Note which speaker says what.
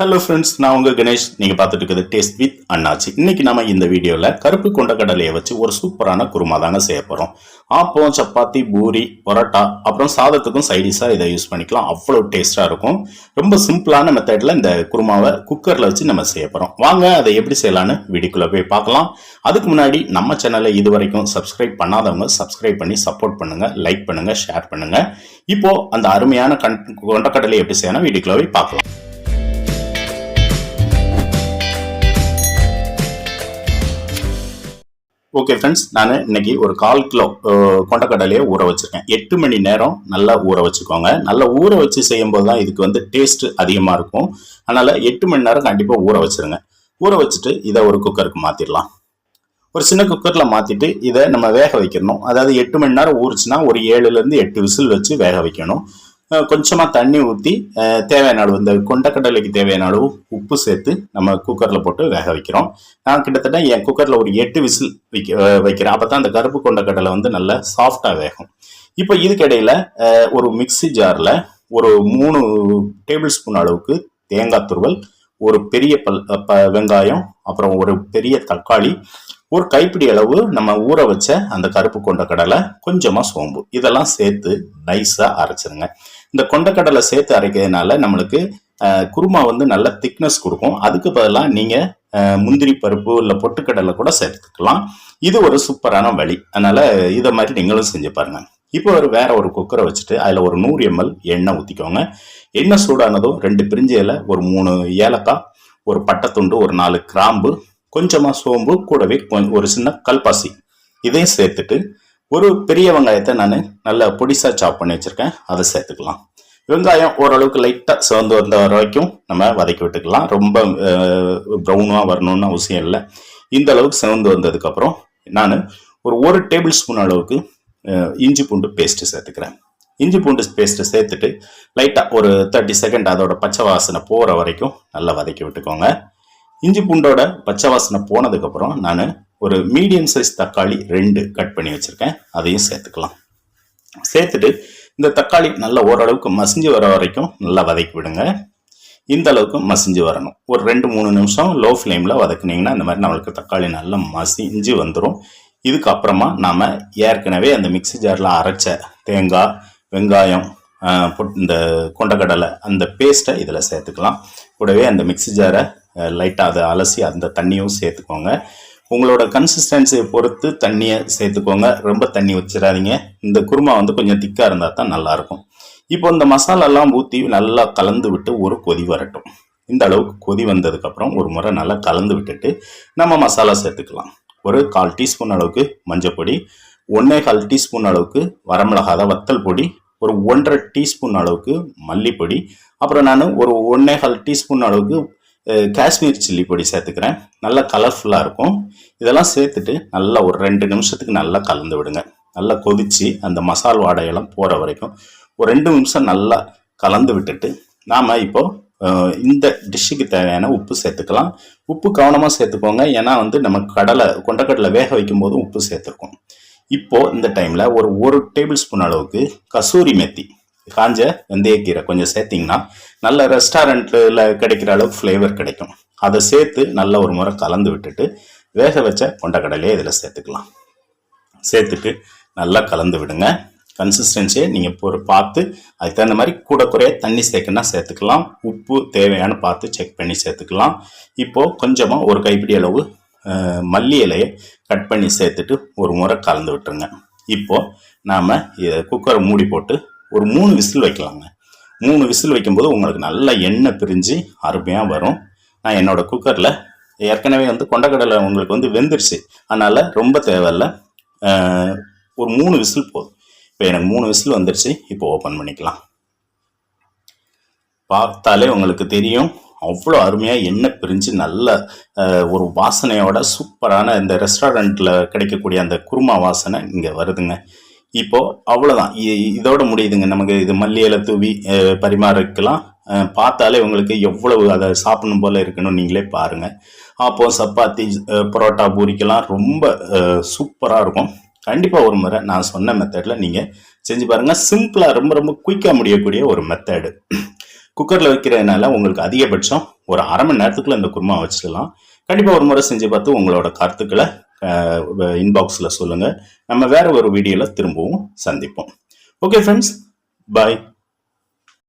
Speaker 1: Hello friends நான் உங்கள் கணேஷ். நீங்கள் பார்த்துட்டு இருக்கிறது டேஸ்ட் வித் அண்ணாச்சி. இன்றைக்கி நம்ம இந்த வீடியோவில் கருப்பு கொண்ட கடலையை வச்சு ஒரு சூப்பரான குருமா தாங்க செய்ய போகிறோம் ஆப்பம் சப்பாத்தி பூரி பரோட்டா அப்புறம் சாதத்துக்கும் சைடிஷாக இதை யூஸ் பண்ணிக்கலாம். அவ்வளோ டேஸ்ட்டாக இருக்கும். ரொம்ப சிம்பிளான மெத்தடில் இந்த குருமாவை குக்கரில் வச்சு நம்ம செய்ய போகிறோம் வாங்க அதை எப்படி செய்யலாம்னு வீடியோக்குள்ளே போய் பார்க்கலாம். அதுக்கு முன்னாடி நம்ம சேனலை இது வரைக்கும் சப்ஸ்கிரைப் பண்ணாதவங்க சப்ஸ்கிரைப் பண்ணி சப்போர்ட் பண்ணுங்கள் லைக் பண்ணுங்கள் ஷேர் பண்ணுங்கள் இப்போது அந்த அருமையான கண் கொண்டக்கடலை எப்படி செய்யணும் வீடியோக்குள்ளே போய் பார்க்கலாம். ஓகே ஃப்ரெண்ட்ஸ் நான் இன்னைக்கு ஒரு கால் கிலோ கொண்டக்கடலையை ஊற வச்சுருக்கேன். எட்டு மணி நேரம் நல்லா ஊற வச்சுக்கோங்க. நல்லா ஊற வச்சு செய்யும்போது தான் இதுக்கு வந்து டேஸ்ட் அதிகமாக இருக்கும். அதனால் எட்டு மணி நேரம் கண்டிப்பாக ஊற வச்சிருங்க. ஊற வச்சுட்டு இதை ஒரு குக்கருக்கு மாற்றிடலாம் ஒரு சின்ன குக்கரில் மாற்றிட்டு இதை நம்ம வேக வைக்கணும். அதாவது எட்டு மணி நேரம் ஊறுச்சுன்னா ஒரு ஏழுலேருந்து எட்டு விசில் வச்சு வேக வைக்கணும். கொஞ்சமாக தண்ணி ஊற்றி தேவையான அளவு இந்த கொண்டக்கடலைக்கு தேவையான அளவு உப்பு சேர்த்து நம்ம குக்கரில் போட்டு வேக வைக்கிறோம். நான் கிட்டத்தட்ட என் குக்கரில் ஒரு எட்டு விசில் வைக்க வைக்கிறேன். அப்போ தான் அந்த கருப்பு கொண்டக்கடலை வந்து நல்லா சாஃப்டாக வேகும். இப்போ இதுக்கிடையில் ஒரு மிக்ஸி ஜாரில் ஒரு மூணு டேபிள் ஸ்பூன் அளவுக்கு தேங்காய் துருவல் ஒரு பெரிய பல் ப வெங்காயம் அப்புறம் ஒரு பெரிய தக்காளி ஒரு கைப்பிடி அளவு நம்ம ஊற வச்ச அந்த கருப்பு கொண்டக்கடலை கொஞ்சமாக சோம்பு. இதெல்லாம் சேர்த்து நைஸாக அரைச்சிருங்க. இந்த கொண்டக்கடலை சேர்த்து அரைக்கிறதுனால நம்மளுக்கு குருமா வந்து நல்ல திக்னஸ் கொடுக்கும். அதுக்கு பதிலாக நீங்கள் முந்திரி பருப்பு இல்லை பொட்டுக்கடலை கூட சேர்த்துக்கலாம். இது ஒரு சூப்பரான வழி. அதனால் இதை மாதிரி நீங்களும் செஞ்சு பாருங்கள் இப்போ ஒரு வேற ஒரு குக்கரை வச்சுட்டு அதில் ஒரு நூறு எம்எல் எண்ணெய் ஊற்றிக்கோங்க எண்ணெய் சூடானதும் ரெண்டு பிரிஞ்சு இலை ஒரு மூணு ஏலக்காய் ஒரு பட்டைத்துண்டு ஒரு நாலு கிராம்பு கொஞ்சமாக சோம்பு கூடவே ஒரு சின்ன கல்பாசி. இதையும் சேர்த்துட்டு ஒரு பெரிய வெங்காயத்தை நான் நல்லா பொடிசா சாப் பண்ணி வச்சிருக்கேன். அதை சேர்த்துக்கலாம். வெங்காயம் ஓரளவுக்கு லைட்டாக சிவந்து வந்த வரைக்கும் நம்ம வதக்கி விட்டுக்கலாம். ரொம்ப ப்ரௌனாக வரணும்னு அவசியம் இல்லை. இந்த அளவுக்கு சிவந்து வந்ததுக்கப்புறம் நான் ஒரு ஒரு டேபிள் ஸ்பூன் அளவுக்கு இஞ்சி பூண்டு பேஸ்ட்டு சேர்த்துக்கிறேன். இஞ்சி பூண்டு பேஸ்ட்டு சேர்த்துட்டு லைட்டாக ஒரு தேர்ட்டி செகண்ட் அதோட பச்சை வாசனை போகிற வரைக்கும் நல்லா வதக்கி விட்டுக்கோங்க. இஞ்சி பூண்டோட பச்சை வாசனை போனதுக்கப்புறம் நான் ஒரு மீடியம் சைஸ் தக்காளி ரெண்டு கட் பண்ணி வச்சுருக்கேன். அதையும் சேர்த்துக்கலாம். சேர்த்துட்டு இந்த தக்காளி நல்லா ஓரளவுக்கு மசிஞ்சு வர வரைக்கும் நல்லா வதக்கி விடுங்க. இந்த அளவுக்கு மசிஞ்சு வரணும். ஒரு ரெண்டு மூணு நிமிஷம் லோ ஃப்ளேமில் வதக்குனீங்கன்னா இந்த மாதிரி நம்மளுக்கு தக்காளி நல்லா மசிஞ்சு வந்துடும் இதுக்கப்புறமா நாம் ஏற்கனவே அந்த மிக்ஸி ஜாரில் அரைச்ச தேங்காய் வெங்காயம் இந்த கொண்டக்கடலை அந்த பேஸ்ட்டை இதில் சேர்த்துக்கலாம். கூடவே அந்த மிக்ஸி ஜாரை லைட்டாக அதை அலசி அந்த தண்ணியும் சேர்த்துக்கோங்க. உங்களோட கன்சிஸ்டன்சியை பொறுத்து தண்ணியை சேர்த்துக்கோங்க. ரொம்ப தண்ணி வச்சிடாதீங்க. இந்த குருமா வந்து கொஞ்சம் திக்காக இருந்தால் தான் நல்லாயிருக்கும். இப்போ இந்த மசாலாலாம் ஊற்றி நல்லா கலந்து விட்டு ஒரு கொதி வரட்டும். இந்த அளவுக்கு கொதி வந்ததுக்கப்புறம் ஒரு முறை நல்லா கலந்து விட்டுட்டு நம்ம மசாலா சேர்த்துக்கலாம். ஒரு கால் டீஸ்பூன் அளவுக்கு மஞ்சப்பொடி ஒன்றே கால் டீஸ்பூன் அளவுக்கு வரமிளகாத வத்தல் பொடி ஒரு ஒன்றரை டீஸ்பூன் அளவுக்கு மல்லிப்பொடி அப்புறம் நான் ஒரு ஒன்றே கால் டீஸ்பூன் அளவுக்கு காஷ்மீர் சில்லி பொடி சேர்த்துக்கிறேன். நல்லா கலர்ஃபுல்லாக இருக்கும். இதெல்லாம் சேர்த்துட்டு நல்லா ஒரு ரெண்டு நிமிஷத்துக்கு நல்லா கலந்து விடுங்க. நல்லா கொதித்து அந்த மசால் வாடையெல்லாம் போகிற வரைக்கும் ஒரு ரெண்டு நிமிஷம் நல்லா கலந்து விட்டுட்டு நாம் இப்போ இந்த டிஷ்ஷுக்கு தேவையான உப்பு சேர்த்துக்கலாம். உப்பு கவனமாக சேர்த்துக்கோங்க. ஏன்னா வந்து நம்ம கடலை கொண்டக்கடலை வேக வைக்கும் போதும் உப்பு சேர்த்துருக்கோம். இப்போது இந்த டைமில் ஒரு ஒரு டேபிள் ஸ்பூன் அளவுக்கு கசூரி மெத்தி காஞ்ச வெந்தயக்கீரை கொஞ்சம் சேர்த்திங்கன்னா நல்ல ரெஸ்டாரண்ட்டில் கிடைக்கிற அளவுக்கு ஃப்ளேவர் கிடைக்கும். அதை சேர்த்து நல்ல ஒரு முறை கலந்து விட்டுட்டு வேக வச்ச கொண்டக்கடலையே இதில் சேர்த்துக்கலாம். சேர்த்துட்டு நல்லா கலந்து விடுங்க. கன்சிஸ்டன்சியை நீங்கள் பொறு பார்த்து அதுக்கு தகுந்த மாதிரி கூட குறைய தண்ணி சேர்க்கணும்னா சேர்த்துக்கலாம். உப்பு தேவையான பார்த்து செக் பண்ணி சேர்த்துக்கலாம். இப்போது கொஞ்சமாக ஒரு கைப்பிடி அளவு மல்லி இலையை கட் பண்ணி சேர்த்துட்டு ஒரு முறை கலந்து விட்டுருங்க. இப்போது நாம் இதை குக்கரை மூடி போட்டு ஒரு மூணு விசில் வைக்கலாங்க. மூணு விசில் வைக்கும்போது உங்களுக்கு நல்ல எண்ணெய் பிரிஞ்சு அருமையாக வரும். நான் என்னோட குக்கரில் ஏற்கனவே வந்து கொண்டக்கடலை உங்களுக்கு வந்து வெந்துருச்சு. அதனால் ரொம்ப தேவையில்ல. ஒரு மூணு விசில் போதும். இப்போ எனக்கு மூணு விசில் வந்துருச்சு. இப்போ ஓப்பன் பண்ணிக்கலாம். பார்த்தாலே உங்களுக்கு தெரியும். அவ்வளோ அருமையாக எண்ணெய் பிரிஞ்சு நல்ல ஒரு வாசனையோட சூப்பரான இந்த ரெஸ்டாரண்ட்டில் கிடைக்கக்கூடிய அந்த குருமா வாசனை இங்கே வருதுங்க. இப்போ அவ்வளோதான் இதோட முடியுதுங்க. நமக்கு இது மல்லி தூவி பரிமாறிக்கலாம். பார்த்தாலே உங்களுக்கு எவ்வளவு அதை சாப்பிடணும் போல இருக்கணும் நீங்களே பாருங்க. அப்போ சப்பாத்தி பரோட்டா பூரிக்கெல்லாம் ரொம்ப சூப்பராக இருக்கும். கண்டிப்பாக ஒரு முறை நான் சொன்ன மெத்தடில் நீங்கள் செஞ்சு பாருங்கள் சிம்பிளாக ரொம்ப ரொம்ப குயிக்காக முடியக்கூடிய ஒரு மெத்தடு குக்கரில் வைக்கிறதுனால உங்களுக்கு அதிகபட்சம் ஒரு அரை மணி நேரத்துக்குள்ளே இந்த குருமா வச்சிடலாம். கண்டிப்பாக ஒரு முறை செஞ்சு பார்த்து உங்களோட கருத்துக்களை இன்பாக்ஸில் சொல்லுங்கள் நம்ம வேறு ஒரு வீடியோவில் திரும்பவும் சந்திப்போம். Okay friends bye